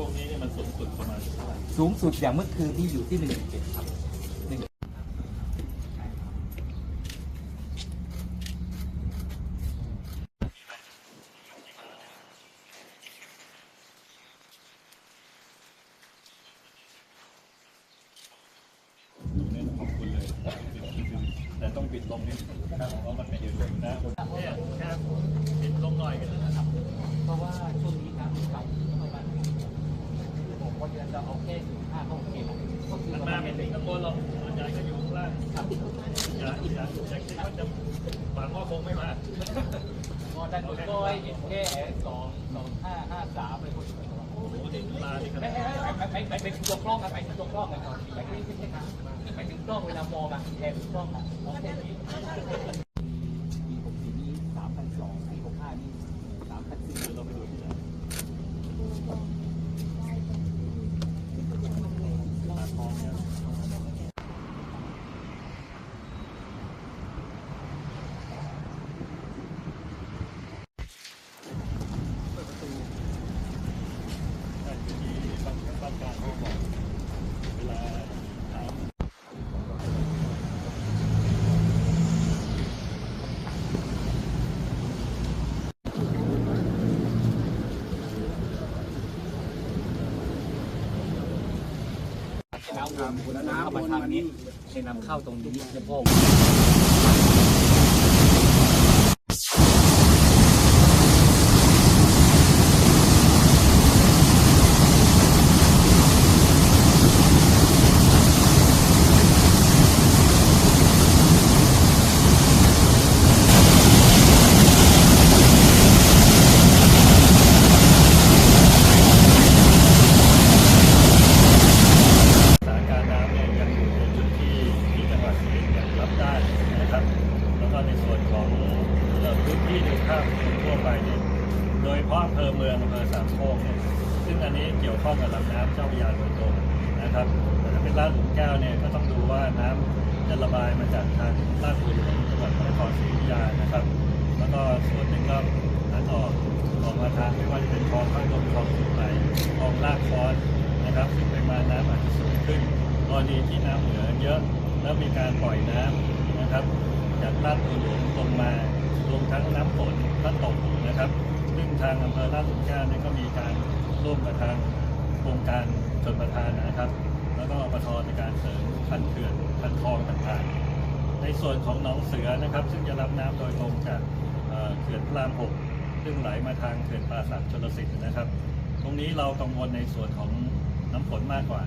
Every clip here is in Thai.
ช่วงนี้เนี่ยมันสูงสุดประมาณเท่าไหร่สูงสุดอย่างเมื่อคืนที่อยู่ที่หนึ่งเจ็ดครับหนึ่งเนี่ยขอบคุณเลย แต่ต้องปิดลมนิดนึงนะครับเพราะมันไม่เดือดนะเนี่ยแค่ปิดลมหน่อยกันนะครับ เพราะว่าช่วงนี้น้ำต่ำประมาณผม ก็จะจะเอาแค่สิบห้าก็โอเคแล้วก็คือมันมาไม่เป็นถึงข้างบนหรอกส่วนใหญ่ก็อยู่ข้างล่างครับอย่าอย่าอย่าคิดว่าจะหวังว่าคงไม่มาก็ได้ตัวก้อยแค่สองสองห้าห้าสามเลยคนโอ้โหที่ตุลานี่ขไม่นาไม่ไม่ไม่ไม่เป็นตัวกล้องอะไปถึงตัวกล้องอะก่อนไปไม่ใช่ครับไปถึงกล้องเวลามองอะแทนกล้องอะมองแค่นี้ปีหกสี่นี้สามพันสองปีหกห้านี่สามพันสี่ เราไปดูที่ไหนตาทองเนี่ย ใช่ที่บ้านบ้านกลางเขาบอกเวลาถาม น้ำวนน้ำเข้ามาทางนี้ให้นำเข้าตรงนี้แล้วก็ สถานการณ์น้ำเนี่ยยังอยู่ในจุดที่ที่จังหวัดเองยังรับได้นะครับ แล้วก็ในส่วนของเอ่อพื้นที่ใน ภาคทั่วไปเนี่ยโดยเฉพาะอำเภอเมืองอำเภอสามโคกเนี่ยซึ่งอันนี้เกี่ยวข้องกับลำน้ำเจ้าพระยาโดยตรงนะครับแต่ถ้าเป็นลาดหลุมแก้วเนี่ยก็ต้องดูว่าน้ำจะระบายมาจากทางลาดบุรีของจังหวัดพระนครศรีอยุธยานะครับ แล้วก็ส่วนหนึ่งก็หันออกออกมาทางไม่ว่าจะเป็นคลองข้างลมคลองสุดไหลคลองลากคอนนะครับซึ่งปริมาณน้ำอาจจะสูงขึ้นกรณีที่น้ำเหลือเยอะแล้วมีการปล่อยน้ำนะครับจากลาดบัวหลงลงมารวมทั้ง น้ำฝนก็ตกนะครับ ซึ่งทางอำเภอลาดหลุมแก้วเนี่ยก็มีการร่วมกับทางโครงการชนประทานนะครับ แล้วก็ปทในการเสริมคันเขื่อนคันคลองต่างๆ ในส่วนของหนองเสือนะครับ ซึ่งจะรับน้ำโดยตรงจากเขื่อนพระรามหกซึ่งไหลมาทางเขื่อนป่าสักชลสิทธิ์นะครับ ตรงนี้เรากังวลในส่วนของน้ำฝนมากกว่า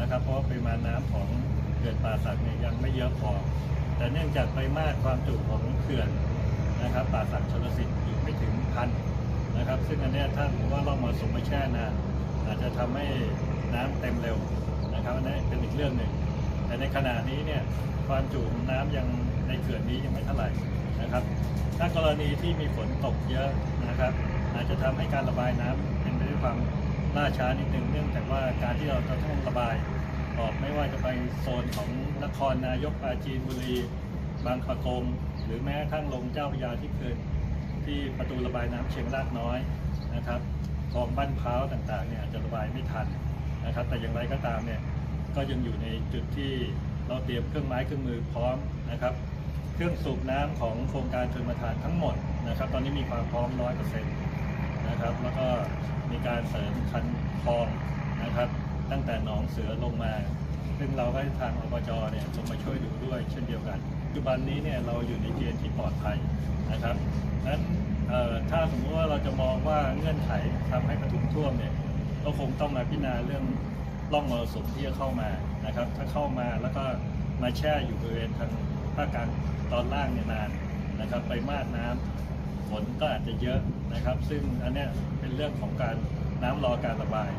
นะครับ เพราะปริมาณน้ำของเขื่อนป่าสักเนี่ยยังไม่เยอะพอแต่เนื่องจากปริมาตรความจุของเขื่อน นะครับป่าสักชลสิทธิ์อยู่ไม่ถึงพันนะครับ ซึ่งอันนี้ถ้าผมว่าเรามาสมมาแช่นานอาจจะทำให้น้ำเต็มเร็วนะครับอันนี้เป็นอีกเรื่องหนึ่ง แต่ในขณะนี้เนี่ยความจุของน้ำยังในเขื่อนนี้ยังไม่เท่าไหร่นะครับ ถ้ากรณีที่มีฝนตกเยอะนะครับ อาจจะทำให้การระบายน้ำเป็นไปด้วยความล่าช้านิดนึงเนื่องจากว่าการที่เราจะต้องระบายออกไม่ว่าจะไปโซนของนครนายกปราจีนบุรี บางปะกงหรือแม้กระทั่งลงเจ้าพระยาที่เกินที่ประตูระบายน้ำเชียงรากน้อยนะครับคลองบ้านพร้าวต่างๆเนี่ยจะระบายไม่ทันนะครับ แต่อย่างไรก็ตามเนี่ยก็ยังอยู่ในจุดที่เราเตรียมเครื่องไม้เครื่องมือพร้อมนะครับ เครื่องสูบน้ำของโครงการชนประทานทั้งหมดนะครับ ตอนนี้มีความพร้อม100%นต์นะครับ แล้วก็มีการเสริมคันคลองนะครับ ตั้งแต่หนองเสือลงมา ซึ่งเราก็ทางอบจเนี่ยลงมาช่วย ด้วยเช่นเดียวกันปัจจุบันนี้เนี่ยเราอยู่ในเกณฑ์ที่ปลอดภัยนะครับนั้นถ้าสมมติว่าเราจะมองว่าเงื่อนไขทำให้ปทุมท่วมเนี่ยก็คงต้องมาพิจารณาเรื่องร่องมรสุมที่จะเข้ามานะครับ ถ้าเข้ามาแล้วก็มาแช่อยู่บริเวณทางภาคกลางตอนล่างเนี่ยนานนะครับ ไปมากน้ำฝนก็อาจจะเยอะนะครับ ซึ่งอันเนี้ยเป็นเรื่องของการน้ำรอการระบาย